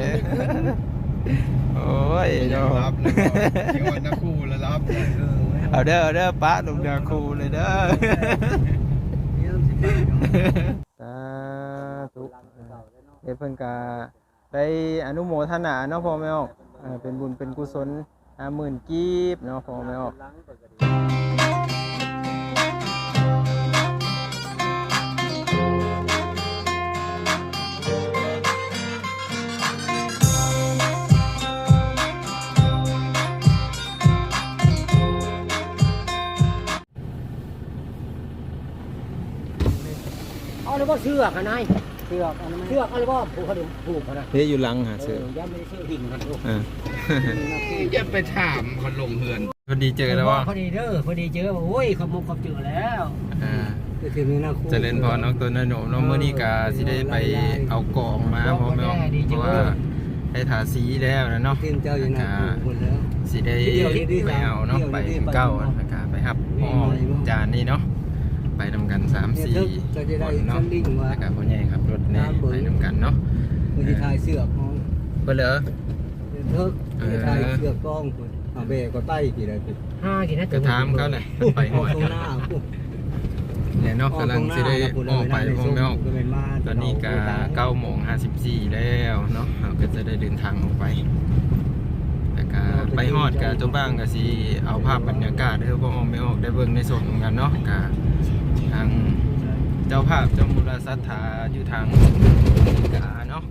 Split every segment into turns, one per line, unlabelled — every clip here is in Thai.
เด้อโอ้ยเนาะ
รับนะที่วันนักคู่แล้วรับ
เอาเด้อเอาเด้อป้าลงเดือครูเลยเด้อสาธุเฮ็ดเพิ่นก็ได้อนุโมทนาเนาะพ่อแม่ออกเอ่อเป็นบุญเป็นกุศลห้าหมื่นกีบเนาะพ่อแม่ออก
อาเลยว่าเสือกอะนาย
เสือกอันนั้น
เสื้อกอาเลยว่าผูกเขาเดี๋ยวผูกเขานะ
เฮ็ดอยู่หลังหา
เอ
ซื้อ
อยังไม่ได้เสื้อหิ่งมันลูก
อ่า
จะไปถามคนลงเฮือน
พอดีเจอแล้วว่า
พอดีเด้อพอดีเจอว่าโอ้ยขามุกเขาเจอแล้ว
อ่า
ก็คือมีหน้าคู่
เจริญพรน้องตัวน้อยหนูน้องเมื้อนี้ก็สิได้ไปเอากล่องมาพ่อแม่ออกเพราะว่าได้ทาสีแล้วนะเนาะ
ทีมเจ้าอยู่น้าคู่หมดแล้ว
สิได้ไปเอาเนาะไปเก้าแล้วก็ไปรับพ่อจานนี่เนาะ ไปนำกันสามสี่
เจ้าจะ
ค
ได้
นเนาะ
คันดิ่งว่า
แล้วก็พ่อใหญ่ขับรถแน่ไปนำกันเนาะ
คนที่ทายเสือกของ
เพื่อเหรอ
เทิกที่ทายเสือกกล้องคนเอาเบก็ใต้กี่ได้คือ
ห้ากี่นะ
ก็ถามเขาแหละไปหอด
ตรงหน้าคู่
เนี่ยเนาะกำลังสิได้ออกไปพ่อแม่ออก
เป็นมา
ตอนนี้ก็เก้าโมงห้าสิบสี่แล้วเนาะเราก็จะได้เดินทางออกไปแล้วก็ไปฮอดกับเจ้าบ้างก็สิเอาภาพบรรยากาศให้พ่อไม่ออกได้เบิ่งในส่วนของกันเนาะกับ ทางเจ้าภาพเจ้ามูลสัทธาอยู่ทางมีกาเนาะ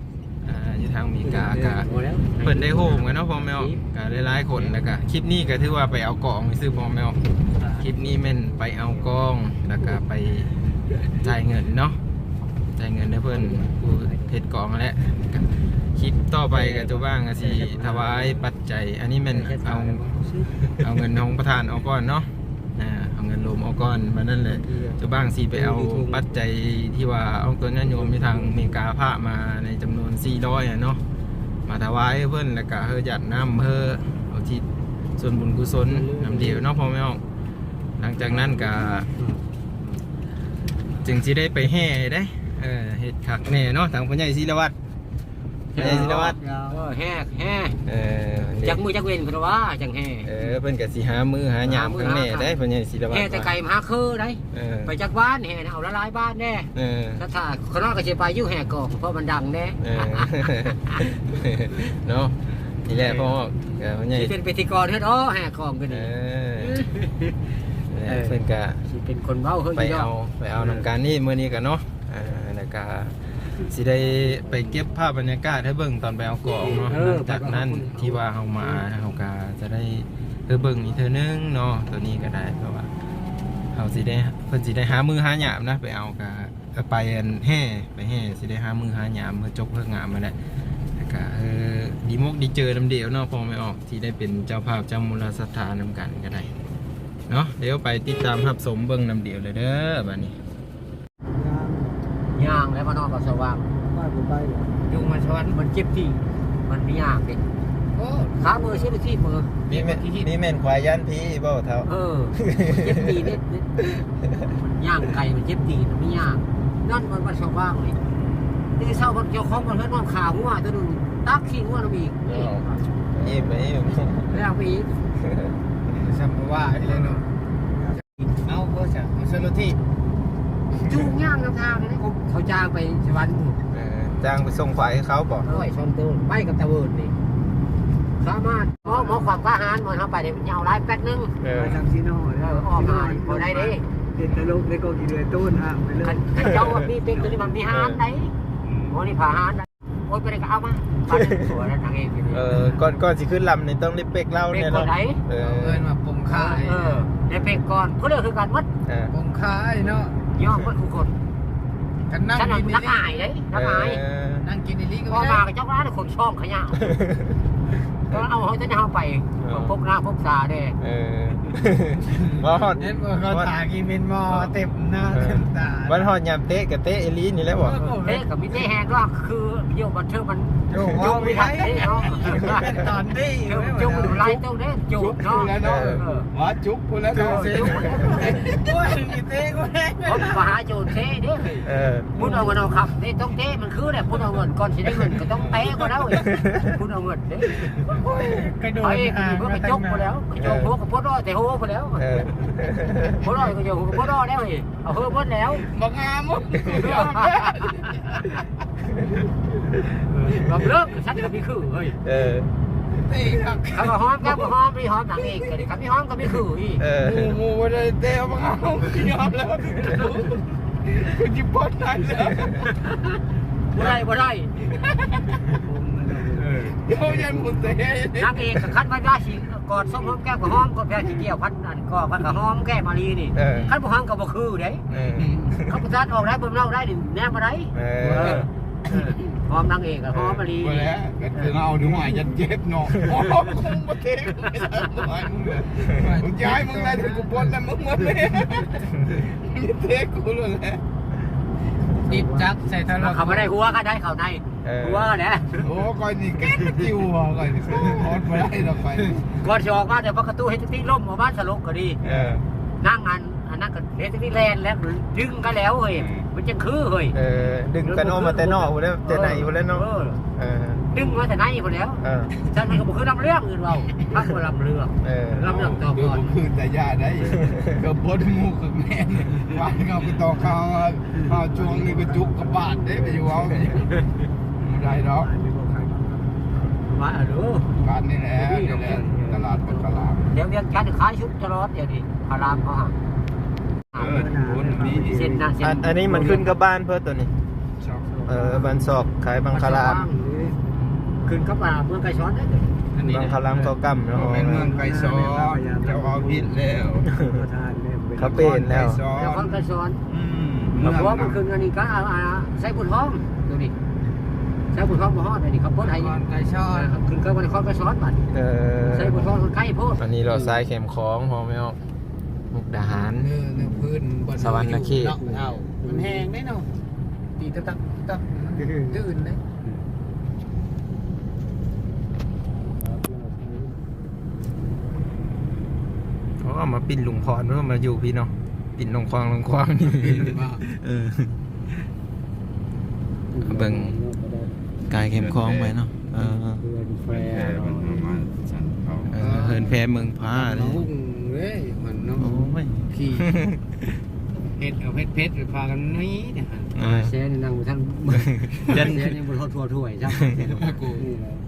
อ่าอยู่ทางมีกากะเพิ่นได้โฮมกันเนาะพ่อแม่ออกก็หลายๆคนแล้วก็คลิปนี้ก็ถือว่าไปเอากล่องไปซื้อพ่อแม่ออกคลิปนี้แม่นไปเอากล้องแล้วก็ไปจ่ายเงินเนาะจ่ายเงินให้เพื่อนผู้เพชรกองนั่นแหละคลิปต่อไปก็จะว่างก็สิถวายปัจจัย อันนี้แมันเอาเอาเงินของประธานเอาก่อนเนาะอ่า เอาเงินรวมเอาก่อนมานั่นแหละจะบ้างสิไปเอาปัจจัยที่ว่าเอาตัวญาติโยมที่ทางอเมริกาพระมาในจำนวน400อะเนาะมาถวายให้เพื่อนแล้วก็เฮอจัดน้ำเฮอเอาทิศส่วนบุญกุศลน้ำเดียวเนาะพอไหมออกหลังจากนั้นก็จึงสิได้ไปแห่ได้เออเฮ็ดคักแน่เนาะทางพ่อใหญ่ศิลวัตร พ่อใหญ่ศิลวัตร
เออแห่แห่
เออนี่
จักมือจักเว้นเพราะว่าจังแห่
เออเพิ่นก็สิหามือหายาม
หามื้อ
ข้างแน่
หา
ได้พ่อใหญ่ศิลวัตร
แห่แต่ไก่มาหาคือได้
เออ
ไปจากบ้านแห่นะเอาละลายบ้านแน่
เออ
ถ้าถ้าคณะก็จะไปอยู่แห่กองเพราะมันดังแน่
เออเนาะนี่แหละพ่อเออพ่อใหญ่
สิเป็นพิธีกรเฮ็ดอ๋อแห่กองกัน
เอ
นี่
อเออเพิ่นก็
สิเป็นคนเว้าเฮ้ย
ไป
พี่น้
เอา
อง
ไปเอานำการนี่มื้อนี้กันเนาะอ่าแล้วก็ สิได้ไปเก็บภาพบรรยากาศให้เบิ่งตอนไปเอากล่องเนาะหลังจากนั้นที่ว่าเฮามาเฮาก็จะได้เธอเบิ่งอีกเธอนึงเนาะตัวนี้ก็ได้เพราะว่าเฮาสิได้เพิ่นสิได้หามือหาหยามนะ ไปเอาก็ก็ไปอันแห่ไปแห่สิได้หามือหาหยามเพื่อจกเพื่องามมาแหละแล้วก็เออดีมกดีเจอลำเดียวเนาะพอไม่ออกที่ได้เป็นเจ้าภาพเจ้ามูลสถานนำกันก็ได้เนาะเดี๋ยวไปติดตามรับสมเบิ้งนำเดียวเลยเด้อบัดนี้
ย่างแล้วมานอนกับสว่าง
บ้านผมไป
ยุงมันสวรรค์มันเจ็บที่ มันไม่ยากเด็ขามือเชื่อที่มือ
มีแม่มีแม่นควายยันพี่บ่เท่า
เออมันเจ็บตีนิดนิดมันย่างไก่มันเจ็บตีมันไม่ยากนั่นมันมันสว่างเลยนี่เศร้ามันเจ้าของมันเฮ็ดน้ำขาวหัวตัวนึงตักขี้หัวน้ำอีกนี่
นี่ไปนี่
แล้วไปอีก
สัมภว่าเลยเนาะเอาเพื่อจะมาซื้อรถที่
จูงย่างน้ำทางเลยนะเขาจ้างไปสวรรค์
เออจ้างไปส่งควายให้เขาบ่
ร้อยชนตัวไปกับตะเวิร์ดนี่สามารถหมอหมอความกล้าหาญมันเข้าไปเนี่ยมันยาวหลายแป๊ดนึง
เออ
ไปทำซีโน่
เออออกมาพอได้เด้
เป็นตลกในกองกีเรือต้นอ่างไปเลย
ขันขันเจ้าว่ามีเป็นตัวนี้มันมีหานไหนโอ้นี่ผ่าหานได้ โอ้ยไปไหนก็เอามาปาดสวยแล้วนางเอกทีนี้
เออก่อนก่อนสิขึ้นลำนี่ต้องรีบเป๊กเหล่า
เป็
เนี่ย
นคน
เนาะ
ไหน
เออ
เอินมาปุ่มค่าย
เออในเพลงก่อนเขาเรียกคือการมัด
เออ
ปุ่มค่ายเนาะ
ย่อมมัดทุกคน
กันนั่ง
ฉัน
กิน
นัก
นี่
อายเลยนักอาย
เออ
นั่งกินในนี้ก็
พอ
ไม่
มา
ได้
กับเจ้าร้านคนช่องขยะ ก็เอาเขาจะเอาไปพกหน้าพกตาเด้
เออว่าฮอด
เห็นว่าเขาถ่ายกินเป็นหม้อเต็มหน้าเต็มตา
วันฮอดยามเตะกับเตะเอลีนี่แหล้วบ่
เอ๊ะกับมิเต้แหงก็คือโยกบันเทิงมัน
โยกว่าไม่ได้
เอ๊ะเนาะ
เป็นตอนนี้
โยกโยกดูไล่เต้าเด้โยกเนาะ
แล้วเนาะ
ว่าจุกพูดแล้ว
โย
เนาะ
กสิโอ้ยกินเต้กูแห้ง
ผมมาหาโจรเท่เด้
เออ
พูดเอาเงินเอาครับนี่ต้องเต้มันคือแหละพูดเอาเงินก่อนสิได้เงินก็ต้องเต้ก็แล้วพูดเอาเงินเด้
กระโดด
ไอ้คือเพื่อไปจกไปแล้วไปจกพวกกับพวกรอแต่โหไปแล้ว
เออ
พวกรอก็จะพวกรอแล้วเอาเพิ่มหมดแล้ว
บังอามุก
ลำเลิกฉันก็มีคือเฮ้ย
เออ
เต้กัก
ถ้าก็หอมก็หอมพี่หอมหนังเองกันครับพี่หอมก็มีคืออี
เออ
หมูหมูไปเลยเต้บังอามุกยอมแล้วคุณจิบปอดได้แล้ว
บ่ได้บ่ได้
เขายันหมุนเต้
นางเอกคันไว้ได้สิกอดส้มหอมแก้มกับหอมก็แพ้สิเกี่ยวพันอันก็พันกับหอมแก้มาลีนี่
เออ
คันบ่หอมก็บ่คือเด้
เออ
เขาประสานออกได้เบิ่มเล่าได้นี่แนบบ่ได้
เอ
เอ
อ
อหอมนางเอกกับหอมมาลี
มา
นี่
แล้วก็ถึงเอาถึงหมายยันเจ็บเนาะโอ้คงมาเต้ไม่ได้หมายมึงเลยมึงย้ายมึงได้ถึงกูปนแล้วมึงมาเลยมีเต้กูเลยแหละติดจักใส่ทะเล
เขาไม่ได้หัวก็ได้เขาใน หัวแหละ
โอ้ก่อนนี่แก้มาติวอะก่อนนี่พอดมาได้ดอกไป
ก่อนสิออกมาเดี๋ยวประตูเฮ็ดที่ล่มออกมาสลบก็ดี
เออ
นั่งอันอันนั้นก็เฮ็ดที่แลนแล้วดึงกันแล้วเฮ้ยมันจะคือเฮ้ย
เออดึงกันออกมาแต่นอกพุ่นแล้วแต่ในพุ่นแล้วเนาะ
ออ
เออ
ดึงมาแต่ไหนพุ่นแล้ว
เออ
ฉันมันก็บ่คือลำเรื่องอื่นเราพักบ่ลำเรื่อง
เออ
ลำเรื่องต่อ
คือ
ก่อน
คืนแต่ยาได้กับบดมูกับแม่เนี่ยวันเขาไปต่อข้าวข้าวช่วงนี้ก็จุกกับบาดได้ไปอยู่เอา ไม่ได้ดอก
มาเด้อ
การนี่แหละนี่แหละตลาดเป็นตลาด
เดี๋ยวเรียนการขายชุดตลอดเดี๋ยวนี้พารามเขาหา
เออคนนี้
เส้นนะเส้น
อันอันนี้มันขึ้นกับบ้านเพื่อตัวนี้เออบ้านศอกขายบังคลาม
ขึ้นกับอ่าเมืองไก่ช้อนได้เลย
บังคลามเขากำเนาะ
เป็นเมืองไก่ซอเจ้าเอาพิษแล้ว
เขาเป็นแล้ว
แล้วคนไก่ช้อน
อืม
เพราะว่ามันคืออันนี้ก็อ่าอ่าใส่บุญท้อง ตัวนี้ใส่บุญท้องบ่ฮอดอันนี้เขาพ้นให้
ไก่ชอ
อ่าขึ้นกับวันคนไก่ช้อนบัด
เออ
ใส่บุญท้องคนไก่โพด
อันนี้เราซ้ายเข็มของพอไม่ออกมุกดาหาร
เนื้อเนื้อพื้น
สวรรค์นะขี้
เอามันแห้งได้เนาะตีตะตักตักตื่นเลย
เขาเอามาปิ้นลุงพรเพื่อมาอยู่พี่เนาะปิ้นลงควางลงควางนี่เออเบิ่ง กายเข็มคลองไปเนาะเออ
แฟมันมาสั่นเขา
เออเฮินแพเมืองพาเลย
พุ่งเลยมันน้อง
โอ้ย
ขี่เห็ดเอาเห็ดเพชรพากันนี้เนี่ย
เออ
เสียนี่นั่งท่าน
ยัน
เสียนี่บ่โททั่วถ้วยจ้ะ
กู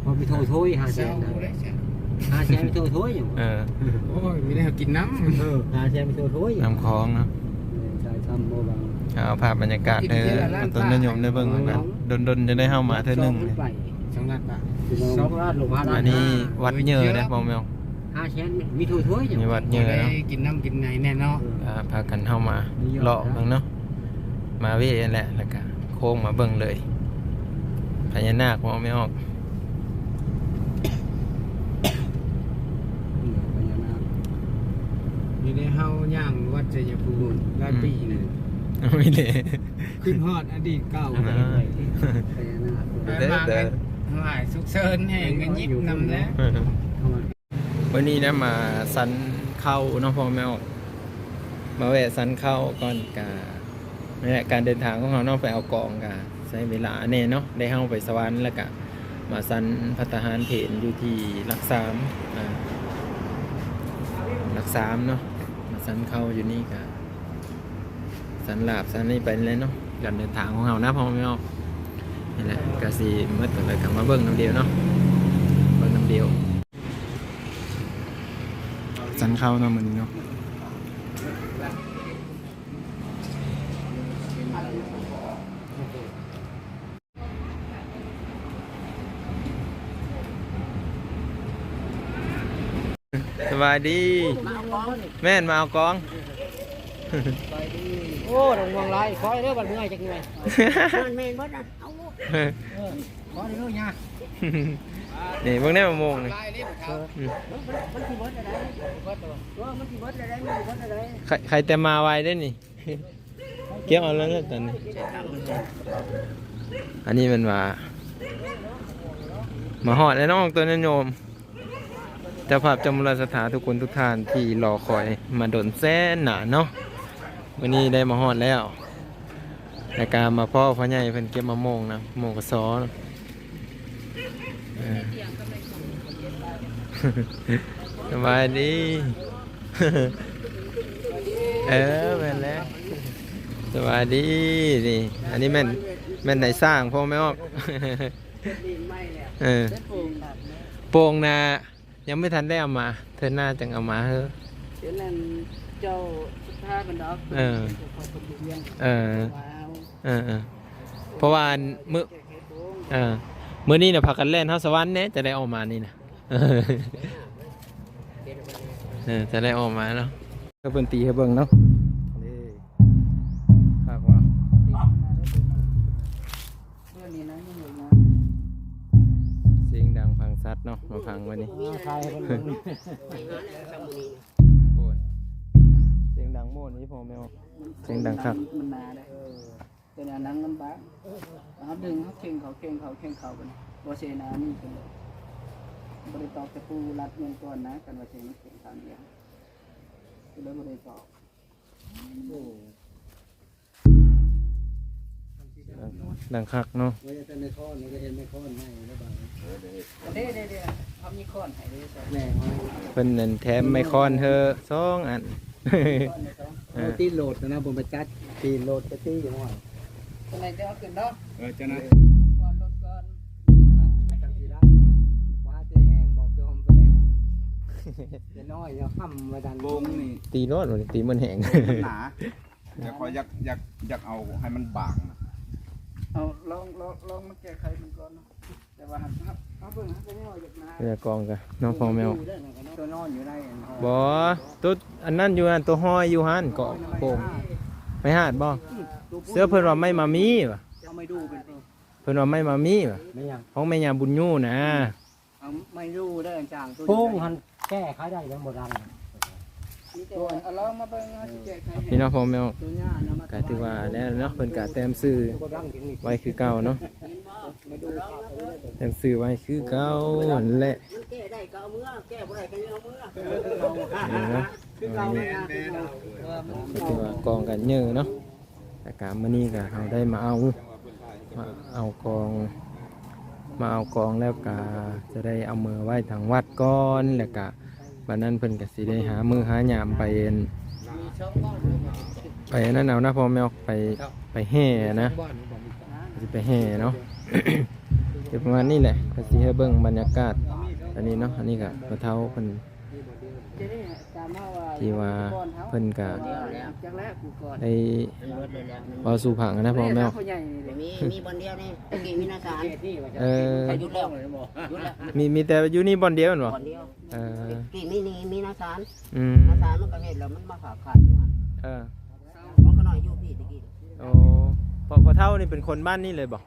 พอมีโทษถ้วยหา
เศ
เสีย
ร้าน
นะ
เลยใช่
หาเสียมีโทษถ้วยอยู่
เออ
โอ้ยไม่ได้กินน้
เออหาเสียมีโทษถ้วยอยู่
น้ำคลองเนาะ เอาภาพบรรยากาศเธอต้นนิยมได้เบิ่งเหมือนกันดนๆจะได้เข้ามาเท่านึงเลยำ
สองล้านบาท
สองล้านลงมาล้า
อั
น
นนี้วัดเยอะนะบอมเมล
หาเสียมีโทษถ้วยอยู่
นี่วัดเยอะ
ได้
เนาะ
กินน้ำกินไหนแน่เนาะ
อ่าพากันเข้ามาเลาะเบิ่งเนาะมาเวนั่นแหละแล้วก็โค้งมาเบิ่งเลยพญานาคมองไม่ออก
นี่ได้เฮาย่างวัดชัยภูมิหลายปีนี่
ไม่เลย
ขึ้นฮอดอดีตเก่า
อ่า
ไปมากันหายสุกเซินแห่งกันยิบนำแล้ว
วันนี้นะมาสันเข้าเนาะพ่อแม่ออกมาแวะสันเข้าก่อนกานี่แหละการเดินทางของเราเนาะไปเอากองกาใช้เวลาแน่เนาะได้เข้าไปสวรรค์แล้วก็มาสันพัฒหารเพนอยู่ที่หลักสามอ่าหลักสามเนาะมาสันเข้าอยู่นี่กา สันลาบสันนี่ไปเลยเนาะการเดินทางของเรานะพ่อแม่ออกนี่แหละกาสีมืดกันเลยกลับมาเบิ้งน้ำเดียวเนาะเบิ้งน้ำเดียว สันเข้าเนาะมันนี้เนาะสบายดี แม่นมาเอากอง
โอ้
โอ้ดงวงไรขอให้เรื่องบันเมื่อยจักหน่อยมันเมนบ่นะเอาเออขอให้เรื่องยา
นี่เบิ่งได้มะม่วงนี่
ลายนี่ครับ
อืม
มันสิเบิดอะไรเบิดตัวเออมันสิเบิดอะไรมันสิเบิดอะไร
ใครใครแต่มาไวได้นี่เกี่ยวเอาแล้วนะตอนนี้อันนี้มันว่ามาหอดแล้วน้องตัวนั้นโยมเจ้าภาพจำราสถานทุกคนทุกท่านที่รอคอยมาดนแสนหนาเนาะ วันนี้ได้มาหอดแล้วรายการมาพ่อพ่อใหญ่เพิ่นเก็บมะม่วงนะมะม่วงกระซอนะเออสบายดี เออแม่นแล้วสบายดีนี่ อันนี้แม่นแม่นไหนสร้างพ่อไม่ออก เออโป่งนายังไม่ทันได้เอามา เธอหน้าจังเอามาเฮ้อ
เดี๋ยวนั้นเจ้า ท้ายมันดอก
เออ เออ เออเออเพราะว่าอันมื้อเออมื้อนี้น่ะพากันเล่นเฮาสวรรค์แหน่จะได้ออกมานี่นะเออเออจะได้ออกมาเนาะก็เพิ่นตีให้เบิ่งเนาะนี่ภาคว่า
เรื่องนี้นะนี่อยู่นะ
เสียงดังฟังชัดเนาะมาฟังวันนี้
ใครเป็นคน
โอนเสียง ดังโม่นี้พอไหมออกเสียงดังครับ
มันมาได้เป็นอันนั้นมันบ้าเขาดึงเขาเข่งเขาเข่งเขาเข่งเขาเป็นโบเซนานี่เป็นบริตอกตะปูรัดเงินก่อนนะกันว่าเซนเข่งทางเดียวก็เลยบริตอก
ดังคักเนาะ
ไม่ได้ในข้อนี่ก็เห็นในข้อให้แล้วบาง
เด้เด้เด้เขามีค้อนให้ด้สอง
แม่
เพิ่นนั่นแถมไม่ค้อนเธอสองอัน เอ
เอา
อ
ตีโหลดนะผมไปจัดตีโหลดไปตีอยู่ว่า
ตรงไหนจะเอาขึ้นเนาะ
เออจะนะ
ก่อนลงก่อน
จังสีละว่าเจ๊แห้งบอกจอมไปแล้วจะน้อยจะห้ำมาดัน
วงนี่
ตีรถหรือตีมันแหง
มันหนาแต่คอยอยากอยากอยากเอาให้มันบางนะ
เอาลองลองลองมาแก้ไขมันก่อนเนาะแต่ว่าครับ เอาเบิ่งให้เป็นน้อยจากนา
เรือกองกันน้องพอแมว
ตัวนอนอยู่ได้
บ่ตัวอันนั้นอยู่อันตัวห้อยอยู่หันเกาะโป่งไม่หาดบ่เสื้อเพิ่นว่าไม่มามีว่ะ
เอาไม่ดูเป็น
เพิ่นว่าไม่มามีว่ะ
ไม่ยัง
ของแม่ยาบุญยู่นะ
เอาไม่ดูได้จางตัว
โป้งหันแก้ไขได้ยังบ่ดัง
พี่น้องพอแมว
ตัวย่านะมา
ก็ถือว่าแล้วเนาะเพิ่นก็แต้มซื้อ
บ่ดังถึงนี่
ไว้คือเก่าเนาะแต้มซื้อไว้คือเก่านั่นแหละ
มันแก้ได้ก็เอามือแก้บ่ได้ก็เอามือ
นี่เนาะ
คือเก่าเลยนะเออมัน
ก็ถือว่ากองกันเยอะเนาะแต่การมื้อนี้ก็เราได้มาเอามาเอากองมาเอากองแล้วก็จะได้เอามือไว้ทางวัดก่อนแล้วก็ บันนั้นเพิ่นก็สิได้หามือหายามไปเอ็นไปนั่นเอานะพ่อแม่ออกไปไปแห่นะสิไปแห่เนาะ เดี๋ยวประมาณนี้แหละก็สิให้เบิ่งบรรยากาศ อันนี้เนาะอันนี้ก็กระเท้าเพิ่น ที่ว่าเพิ่นก็
จักแรกกูก่อน
ได้เอาสู่ผังนะพ่อแม่ออก
ผู้ใหญ่นี่
มีมีบอลเดียวนี่ตะกี้มีนาสาร
เออ
ใครหยุดแล้วหยุดแล้ว
มีมีแต่อยู่นี่บอลเดียวแม่นบ่
บอลเดียว
เออ
กี่มีนี่มีนาสาร
อืม
นาสารมันก็เห็นแล้วมันมาขาขาดอยู่หั่น
เออ
มันก็น้อยอยู่พี่ตะกี้
โอ้พอพอเท่านี่เป็นคนบ้านนี่เลยบอก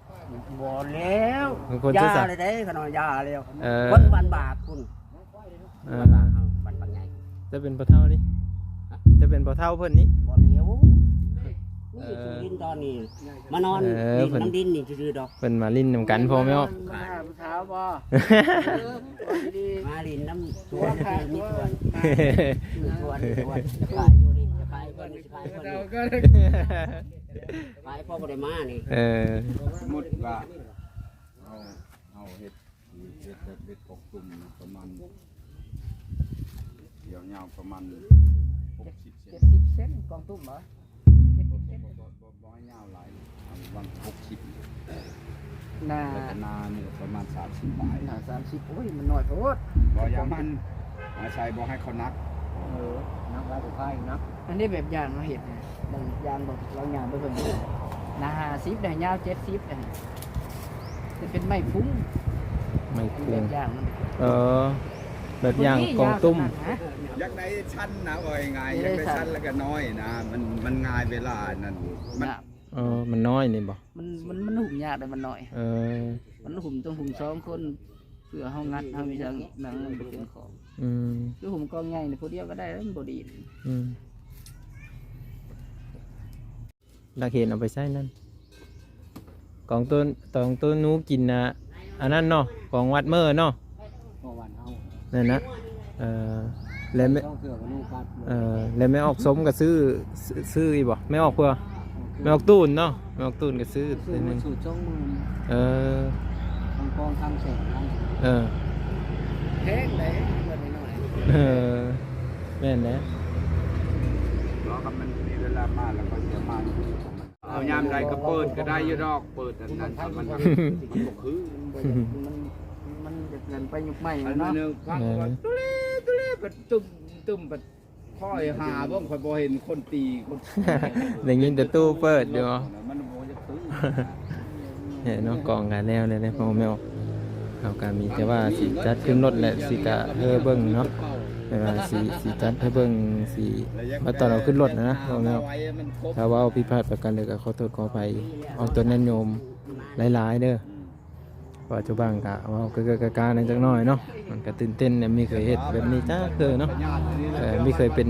บ่แล้ว
เป็นคน
ยา
ซื่อสัตย์
เลยเด้ขนอยาแล้ว
เออ
คนบันบากคุณ
เออ
บันบากเอาบันบางใหญ่
จะเป็นพอเท่านี่จะเป็นพอเท่าเพิ่นนี่
บ่เลี้ยวนี่
เออ
ดินตอนนี้มานอน
เออ
ดิน
เพิ่น
น้ำดินนี่ซื่อๆดอก
เพิ่นมาลิ้นนำกันพอไหมออก
มาเช้าบ่ดี
มาดินน้ำสวนคือมีสวนมีสวนสวนจะขายอยู่นี่จะขายเพิ่นนี่จะขายเพิ่น
เรา
นี่
ก็
ขายพ่อบ่ได้มานี่
เออ
สมมติว่าเอาเอาเห็ดเห็ดแบบเห็ดปกตุ่มประมาณเดี๋ ยวยาวประมาณหกสิบเซ
เจ็
น
ดสิบเซนกองตุ้มเหรอเจ็ดสิบเซน
บ่บ่บ่บ่ให้ยาวหลายเอาวันหกสิบ
นา
แล้วก็นาเนี่ยประมาณสามสิบปลาย
หนาสามสิบโอ้ยมันน้อยโพด
บ่อยามันมาใช้บ่ให้เขานัก
เออ
นักไว้ผู้ค่ายนัก
อันนี้แบบอย่างเราเห็นนะบางอย่างบอกเราอย่างไปเพิ่งนาหาสิบได้ยาวเจ็ดสิบได้จะเป็นไม้ฟุ้ง
ไม่
เป็น
คุ้
แบ
ง
บอย่างมัน
เออ แบบอย่างกองตุ้ม
อยากได้ชั้นนะว่าง่ายๆอยากได้ชั้นแล้วก็น้อยนะ มันมันง่ายเวลานั่นมัน
น่ะ
เออมันน้อยนี่บ่
มันมันมันหุ่มยากแต่มันน้อย
เออ
มันหุ่มต้องหุ่มสองคนเพื่อเฮางัดเฮามีทางหนังมันบ่เป็นของ
อืม
คือหุ่มกองใหญ่นี่ผู้เดียวก็ได้แล้วมันบ่ดี
อืมดักเห็นเอาไปใช้นั่นกองต้นตองต้นหนูกินนะอันนั้นเนาะกองวัดเมื่อเนาะ
พอวันเอา
นั่นนะเออแล้วไม่
ต้องเถื่อกับลูกปัด
เออแล้วไม่ออกสมก็ซื้อซื้อซื้ออีกบ่ไม่ออกเพื่อไม่ออกตูนเนาะไม่ออกตูนก็ซื้อ
ซื้อ
ซื้อห
มา
นึง
สูตรจ้องมือ
เออ
ทางกองทางแสงทาง
เออ
แพงได้เงินน้อย
เออแม่นแล้ว
รอครับมันมีเวลามาแล้วก็จะมาเอายามใดก็เปิดก็ได้อยู่ดอกเปิดอันนั้นถ้ามันบ่คือ
มันมันจะ เกินไปยุคใหม่
อัน
เนาะ
นึงฟังว่าตุเล่ตุเล่ปัดตุ้มตุ้มปัดค่อยหาบ่ค่อยบ่เห็นคนตีคน
ได้ยินแต่ตู้เปิดอยู่
มันบ่จะตื้อ
เห็นเนาะกองกันแนวเลยนะพ่อไม่ออกเอาการมีแต่ว่าสิจัดขึ้นรถแหละสิกะเฮอเบิ่งเนาะแต่ว่าสิสิจัดให้เบิ่งสิมาตอนเราขึ้นรถนะนะพ่อไม่ออก
มันครบ
ถ้าว่าเอาผิดพลาดประกันเลยก็ขอโทษขออภัยเอาตัวนั้นโยมหลายๆเด้อ เพราะเจ้าบ้างกะว่าเกิดๆกาในจักหน่อยเนาะมันก็ตื่นเต้นเนี่ยมีเคยเฮ็ดแบบนี้จ้าเธอเนาะไม่เคยเป็น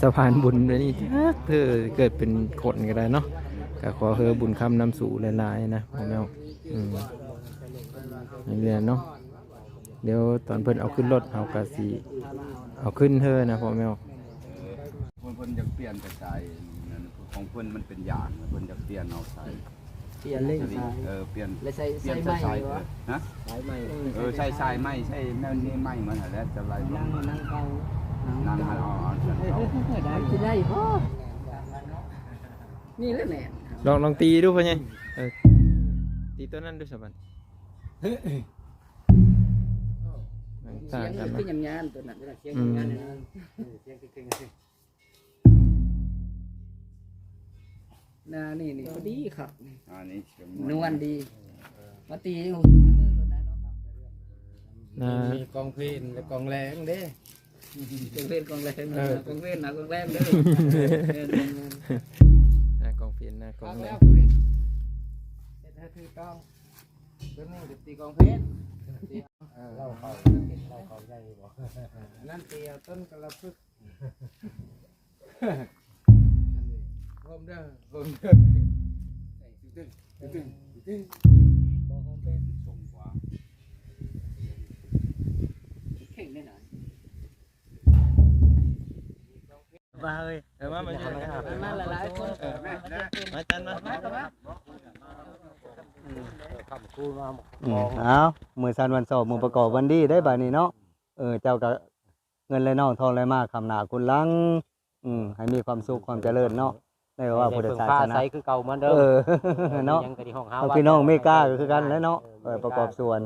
สะพานบุญแบบนี้จ้าเธอเกิดเป็นคนก็ได้เนาะก็ขอเฮอบุญคำนำสู่หลายๆนะพ่อแม่อืมนี่แหละเนาะเดี๋ยวตอนเพิ่นเอาขึ้นรถเอากะสิเอาขึ้นเธอนะพ่อแม่
เพิ่นจะเปลี่ยนกระจายของเพิ่นมันเป็นอย่างเพิ่นจะเปลี่ยนเอาใส่
เปลี่ยนเลย
เออเปลี่ยน
แล้วใส่
เปลี่ย
ใส่
น
ไม้
ใส่
วะ
ฮะ
สายใหม่
เออใส่ใส่ไม้ใช่แม่นี่ไม้มันหั่นแหล้วจะไร
นั่งนั่งเก่า
นั่งให้เอาเอาเอา
ได้สิได้พ่อนี่แหละแหละ
ลองลองตีดูพ่อไงเออตีตัวนั้นดูสบัน
เสียงมันคือยำยานตัวนั้น
เสียง
อืม
งานนะเสียงเก่งๆสิ
นานี่นี่พอดีครับ
อันนี้เสียง
นวลดีมาตียังหูมือรถนะเนาะ
นะ
มีกองเพลนและกองแรงเด้
กองเล่นกองแรงกองเล่นนะกองแรงเด้อ
หน้ากองเพียนหน้ากองแหลม
แต่ถ้าถือต้องตัวนี้จะตีกองเพชร
เราเขาเราเขาใหญ่บ่
นั่นตีเอาต้นกระพึก
ผมเด้อผมเด้อตึ้งตึ้งตึ้ง
บ่ของเป็น
ส่งกว่า
เข่งได้หน่อย
มาเฮ้ยเออมามาช่วยกัน
มาหลายๆคน
เออมาจันมา
คำคูมา
อืมเอามือสันวันสอบมือประกอบวันดีได้บ่านี้เนาะเออเจ้าก็เงินไหลนองทองไหลมาคำหนาคุณลัง อืมให้มีความสุขความเจริญเนาะ ได้ว่าพุทธศาสนา
ใสคือเก่าเหมือนเดิม
เออเนาะ
ยังก็ที่ห้องเฮา
เอาพี่น้องเมกาก็คือกันแหล้วเนาะเออประกอบส่วน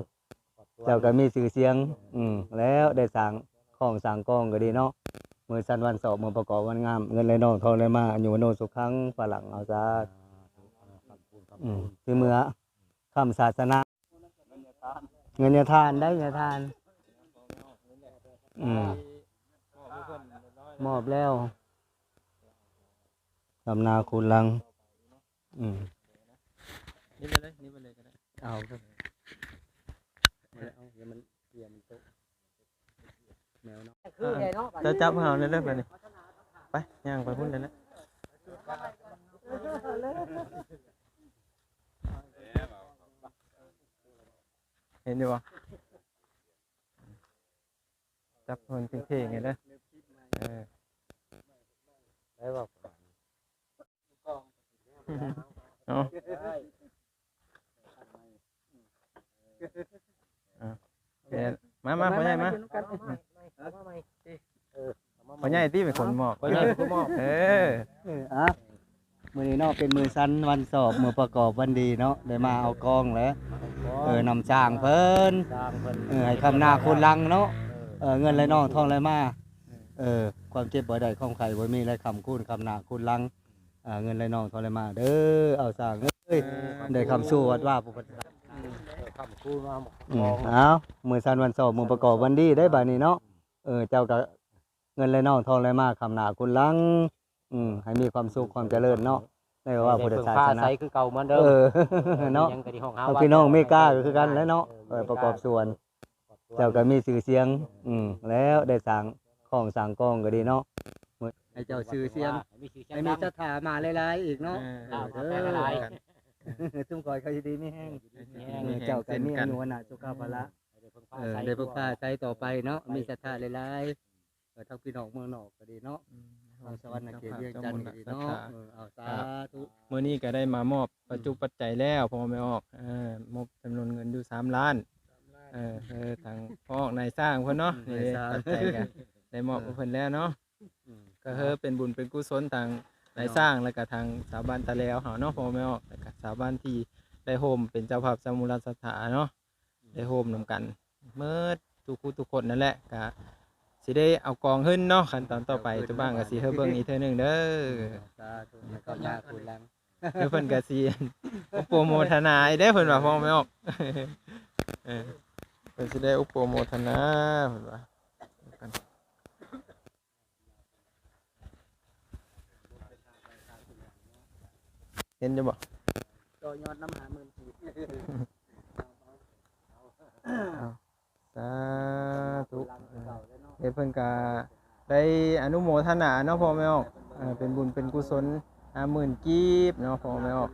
เจ้าก็มีชื่อเสียง อืมแล้วได้สร้างของสร้างกองก็ดีเนาะมือสันวันสอบมือประกอบวันงาม เงินไหลนองทองไหลมาอยู่วโนสุขังฝรั่งเอาซะอืมคือเมื่อคำศาสนา เงินยาทานได้เงินยาทาน อืมมอบแล้ว ลำนาคุณลัง อืม
นี่ไปเลยนี่ไปเลยก็ได้
เอา
คือไงเนาะ
จะจับเฮาเนี่ยเด้อไปนี่ไปย่างไปพุ่นเลยนะเห็นอยู่บ่จับคนเท่ๆไงเด้อเออ
ได้บ่
เอา เอาโอเคมามาพ่อใหญ่มาพ่อใหญ่ที่เป็นคนมอบ
พ่อใหญ่เป็นคนมอบ
เออ
เอออะมือนี้เนาะเป็นมือสั้นวันสอบมือประกอบวันดีเนาะได้มาเอากองแล้วเออนำจ้างเพิ่น
สร้างเพิ่น
เออให้คำนาคุณลังเนาะเออเงินไหลนองทองไหลมาเออความเจ็บบ่ได้ของใครบ่มีและคำคูณคำนาคุณลัง อ่าเงินไหลนองทองไหลมาเด้อเอาสร้างเอ้ยได้คำสู้วัดว่าผู้ปฏิบัติ
คำ
กูมาหมก
อื
ม
ม
อง
เอามือสันวันสอบมือประกอบวันดีได้บาดนี้เนาะเออเจ้าก็เงินไหลนองทองไหลมาคำหนาคุณลังอืมให้มีความสุขความเจริญเนาะได้ว่าพุทธศาส
ผ้า
นา
ใสคือเก่าเหมือนเดิม
เออเนาะ
ยังก็ที่ห้องเฮา
เอาพี่น้องเมกาก็คือกันแหล้วเนาะเออประกอบส่วน เจ้าก็มีชื่อเสียง อืมแล้วได้สร้างของสร้างกองก็ดีเนาะมื้อ ให้เจ้าชื่อเสียง
มีชื่อเสีย
ให้
ง
มี
ดัง
ศรัทธามาหลายๆอีกเนาะ
เออ
เออ
เอามาแปลหลาย
จุ่มคอยเขาสิดีไม่แห้ง
แห้ง
เออเจ้าก็มีอายุวันะสุขภาระเออได้พบป้าใช้ต่อไปเนาะ มีศรัทธาหลายๆเออทั้งพี่น้องเมืองนอกก็ดีเนาะทางสวรรค์เขตเวียงจันทร์ก็ดีเนาะเออเอาสาธุ
มื่อนี้ก็ได้มามอบปัจจุปัจจัยแล้วพอไม่ออกเออมอบจำนวนเงินอยู่สามล้านเออเออทางพ่อออกนายสร้างเพิ่นเนาะนี่เด้ปัจจัยกันได้มอบให้เพิ่นแล้วเนาะ ก็เฮอเป็นบุญเป็นกุศลทางนายสร้างแล้วก็ทางสถาบันตะแล้วเฮาเนาะพอไม่ออกแล้วก็สถาบันที่ได้โฮมเป็นเจ้าภาพสมุรสถานเนาะได้โฮมนํกันเมื่อทุกคู่ทุกคนนั่นแหละก็สิได้เอากองขึ้นเนาะขั้นตอนต่อไปทุกบ้านก็สิเฮอเบิ่งอีกเทื่อหนึงเด้อ
สาธุแล้วก็ยาคุณลัง
เดี๋ยวเพิ่นก็สิอุปโมทนาอีกได้อเพิ่นว่าพ้องไม่ออกเออเพิ่นสิได้อุปโมทนาเพิ่นว่ากันเห็นจะบ่
ต่อยอดน้ำหาหมื่นกีบ
สาธุเฮ็ดเพิ่นก็ได้อนุโมทนาเนาะพ่อแม่ออกเออเป็นบุญเป็นกุศล50,000กีบเนาะพ่อแม่ออก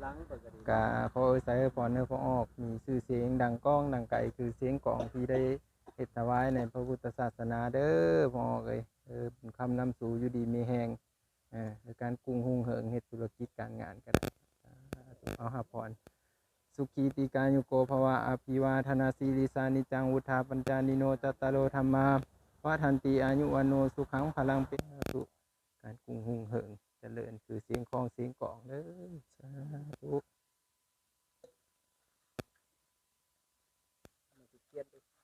กาขอเอ่ยสายเอ่ยพรเนื้อพระออก มีชื่อเสียงดังก้องดังไกลคือเสียงกลองที่ได้เฮ็ดถวายในพระพุทธศาสนาเด้อพระออกเอ้ยเออเป็นคำนำสู่อยู่ดีมีแหงเออในการกรุงหุงเหิงเฮ็ดธุรกิจการงานก็ได้สาธุ เอาหาพร สุขีติการยุโกภวะอภิวาธนาสีริสานิจังวุธาปัญจานิโนจัตตารโลธรรมาวาทันติอายุวันโนสุขังพลังเป็นสุการกรุงหุงเหิงเจริญคือเสียงคองเสียงกลองเด้อสาธุ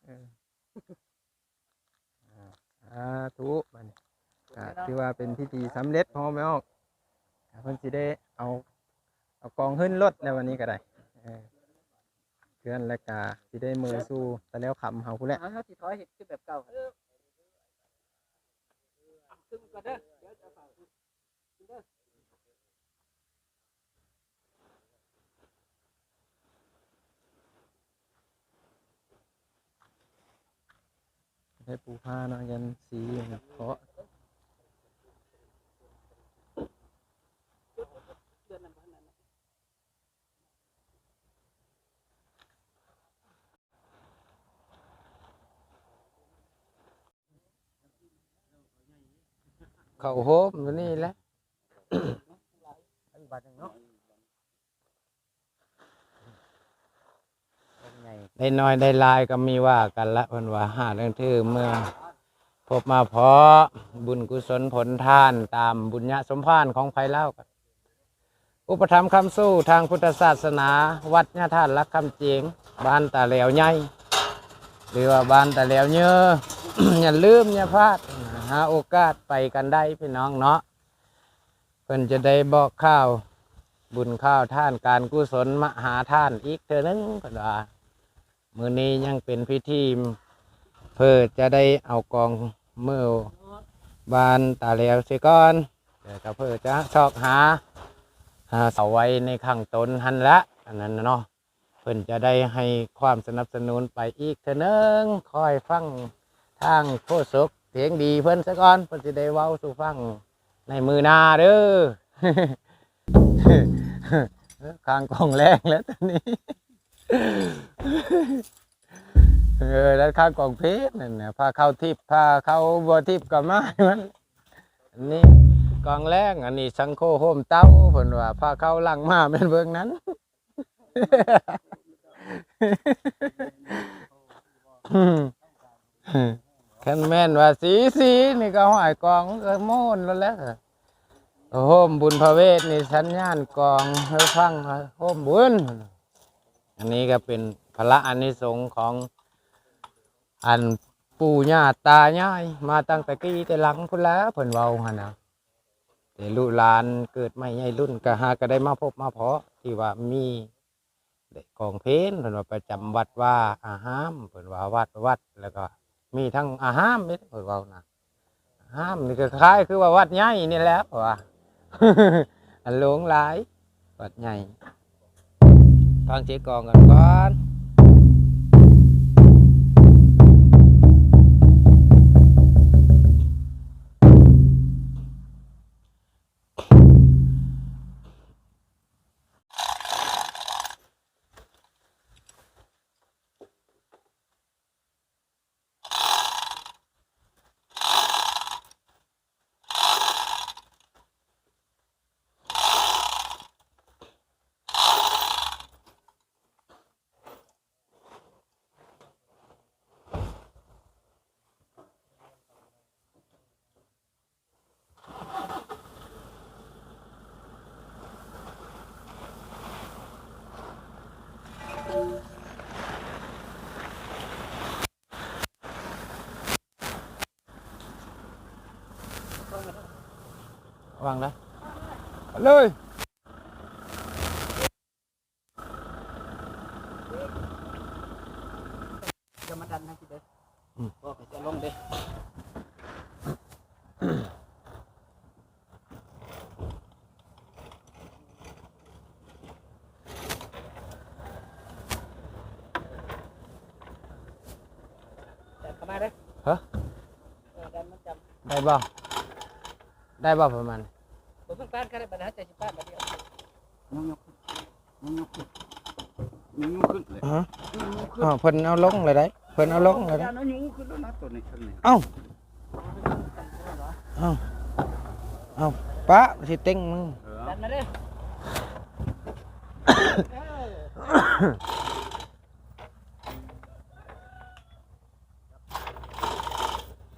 เอออ่าสาธุมันก็ถือว่าเป็นพิธีสำเร็จพอไหมออกอ่าเพิ่นสิได้เอาเอา กองขึ้นรถในวันนี้ก็ได้เออเพื่อนและกาสิได้มือสู้แต่แล้วขำเฮาผู้นแหละ
เอาเฮาสิถอยเฮ็ดคือแบบเก่าหั่นขึ้นก่อนเด้อเดี๋ยวจะเฝ้า
ได้ปูผ้าเนาะยันสีเพราะ เขาโฮมอยู่นี่แหละ
ได้น้อยได้ลายก็มีว่ากันละพิ่นว่าหาเรื่องทื่อเมื่อ พบมาเพาะบุญกุศลผลทานตามบุญญาสมภารของไผเล่ากันอุปถัมภ์คำสู้ทางพุทธศาสนา วัดญาท่านรักคำเจียงบ้านตาเหลวใหญ่หรือว่าบ้านตาเหลวเยออย่าลืมอย่าพลาด หาโอกาสไปกันได้พี่น้องเนาะเพิ่นจะได้บอกข้าว บุญข้าวท่านการกุศลมหาท่านอีกเท่อนึงเพิ่นว่ามือนี้ยังเป็นพิธีเพื่อจะได้เอากองเมื่อบานตาเหลวสียก่อนเดี๋ยวก็เพื่อจะชอกหาหาเสาไว้ในข้างตนหันละอันนั้นเนาะเพิ่นจะได้ให้ความสนับสนุนไปอีกเถอะนึงคอยฟังทางโคศก สียงดีเพิ่นซะก่อนเพิ่นจะได้เว้าสู่ฟังในมือนาเด้อข้างกองแรงแล้วตอนนี้เออแล้วข้างกองเพชรนั่นนะพาเข้าทิพย์พาเข้าบัวทิพย์ก็มามันอันนี้กองแรกอันนี้สังโฆโฮมเต้าเพิ่นว่าพาเข้าลังมาเป็นเบิ่งนั้น คันแม่นว่าสีสีนี่ก็ห้อยกองก็โม่นแล้วแหล้วโฮมบุญพระเวทนี่สัญญาณกองให้ฟังว่าโฮมบุญ อันนี้ก็เป็นพระอานิสงส์ของอันปู่ย่าตายายมาตั้งแต่กี้แต่หลังพุ่นแล้วเพิ่นเว้าหั่นนะแต่ลูกหลานเกิดไม่ใหญ่รุ่นก็หาก็ได้มาพบมาเพาะที่ว่ามีกองเพลนเพิ่นว่าประจำวัดว่าอาหามเพิ่นว่าวัดวัดแล้วก็ มีทั้งอาหามนี่เพิ่นเว้านะอาหามนี่ก็คล้ายคือว่าวัดใหญ่นี่แหละว่าอันหลงหลายวัดใหญ่ฟังเจ๊กองกันก่อน วางแล้วเอาเลย
จะมาดันให้สิ
ประมาณ
ผมเพิ่งป้านก็ได้ปัญหาใจสิป้านมาเดียว
มึงยกขึ้นมึงยกขึ้นมึงยกขึ้นเลย
ฮะอ๋อเพิ่นเอาลงเลยได้เพิ่นเอาลงเลยได้
ยาน้อยยุงขึ้นแล้วนะตัวนี้ขึ้นนี่
เอ้าเอ้าเอ้าปะสิเต็งมึง
เออ
ดันมาเด้อ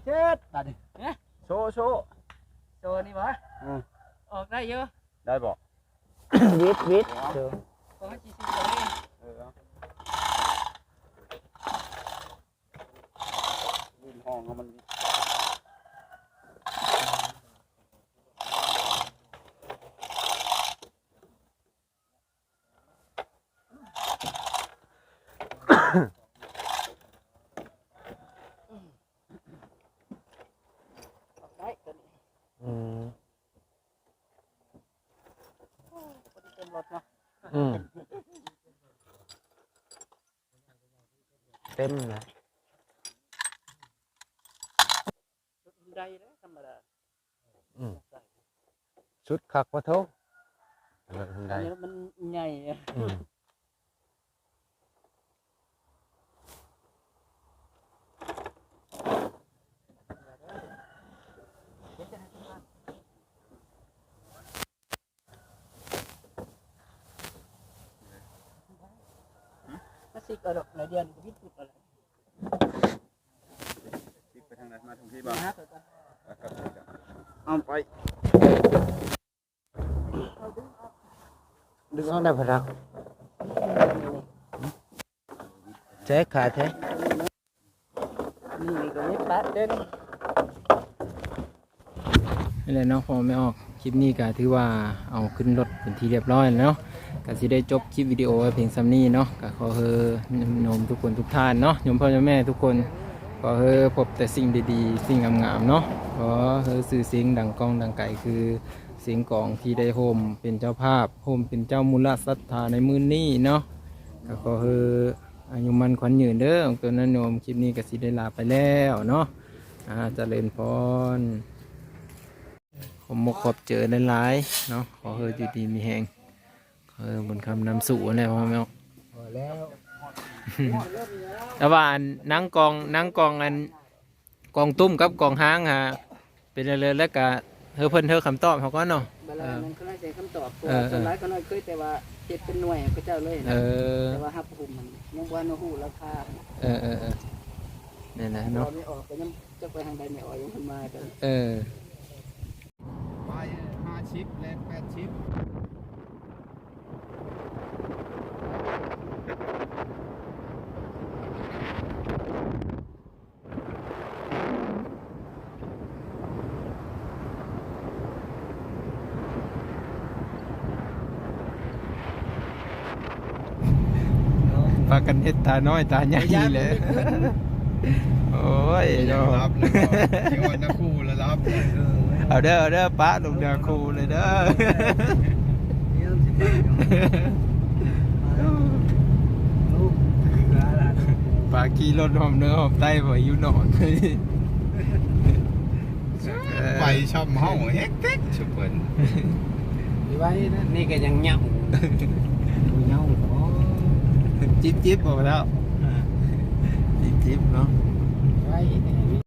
เจ็ดตัดดิโชว์โชว์
โจนี่บ่
อืม
ออก ได้เยอะ
ได้บอก
วิทวิทเด้อ
ขอให้จีซีตัวนี้
เออดินห้องมัน
ออกได้ตัวนี้
อืม
พอดีเต็มรถเนาะ
อืม เต็มนะ
ได้แล้วธรรมดา
อืมชุดคักว่าโทเออ
อั
ได้
นนี้มันใหญ่ อะ
อืม
มาสิกระดกหน่อยเดียวนี่ก็พิจุดอะไร
ติดไปทางไหนมาทางที่บ้า
นะฮะเกิดกัน
เอาไป
ดึงเอาได้พอดักเจ๊ขาดเจ๊
นี่ก็ไม่ป๊ดเด้น
นี่แหละเนาะพอไม่ออกคลิปนี้ก็ถือว่าเอาขึ้นรถเป็นที่เรียบร้อยแล้วเนาะ ก็สิได้จบคลิปวิดีโอไว้เพียงซ้ำนี้เนาะก็ขอเฮอโยมทุกคนทุกท่านเนาะยมพ่อโยมแม่ทุกคนขอเฮอพบแต่สิ่งดีๆ สิ่งงามๆเนาะขอเฮอสื่อเสียงดังก้องดังไก่คือเสียงกองที่ได้โฮมเป็นเจ้าภาพโฮมเป็นเจ้ามูลศรัทธาในมือนี้เนาะก็ขอเฮออายุมันขวัญยืนเด้อตัวนั้นโยมคลิปนี้ก็สิได้ลาไปแล้วเนาะอ่าเจริญพรผมมกขอบเจอได้หลายๆเนาะขอเฮออยู่ดีมีแหง ขอเฮอบนคำนำสู่อะไรพ่อแม่
พอแล้ว
แต่ว่าอันนังกองนังกองอันกองตุ้มกับกองห้างฮะเป็นเลยๆแล้วก็เฮอเพิ่นเฮอคำตอบเขาก็เนาะ
เวลานั้นเขาได้ใจคำตอบตัว
เออเออ
ส่วนร้ายก็น้อยเคยแต่ว่าเจ็ดเป็นหน่วยก็เจ้าเลย
เอ
นะ
อ
แต่ว่าฮับภูมิมันยังวันหูราคา
เออเออเออนี่นแหละ
เรา
เนาะ
ไม่ออกก็ยังจะไปทางใดไม่ออกยังมันมากัน
เออ
ไปห้าชิปแลนแปดชิป
กันเฮ็ดตาน้อยตาใหญ่เลยโอ้ยเนาะ
รับแล้วก็เที่ยวนักคู่แล้วรับ
เอาเด้อเอาเด้อป้าลงเดือครูเลยเด้อ
เดี๋ยวสิไปเอาลูกหลาน
ป้าขี่รถหอมเนื้อหอมไตบ่อยู่นอนเลย
ไปช่ำห้องเฮ็กเท็กชุบเพิ่น
ดีไว้นะนี่ก็ยังเหงา
ผู้เฒ่าเนาะ
จิ๊บจิ๊บบอกแล้ว จิ๊บจิ๊บเนาะ
ไว้เนี่ย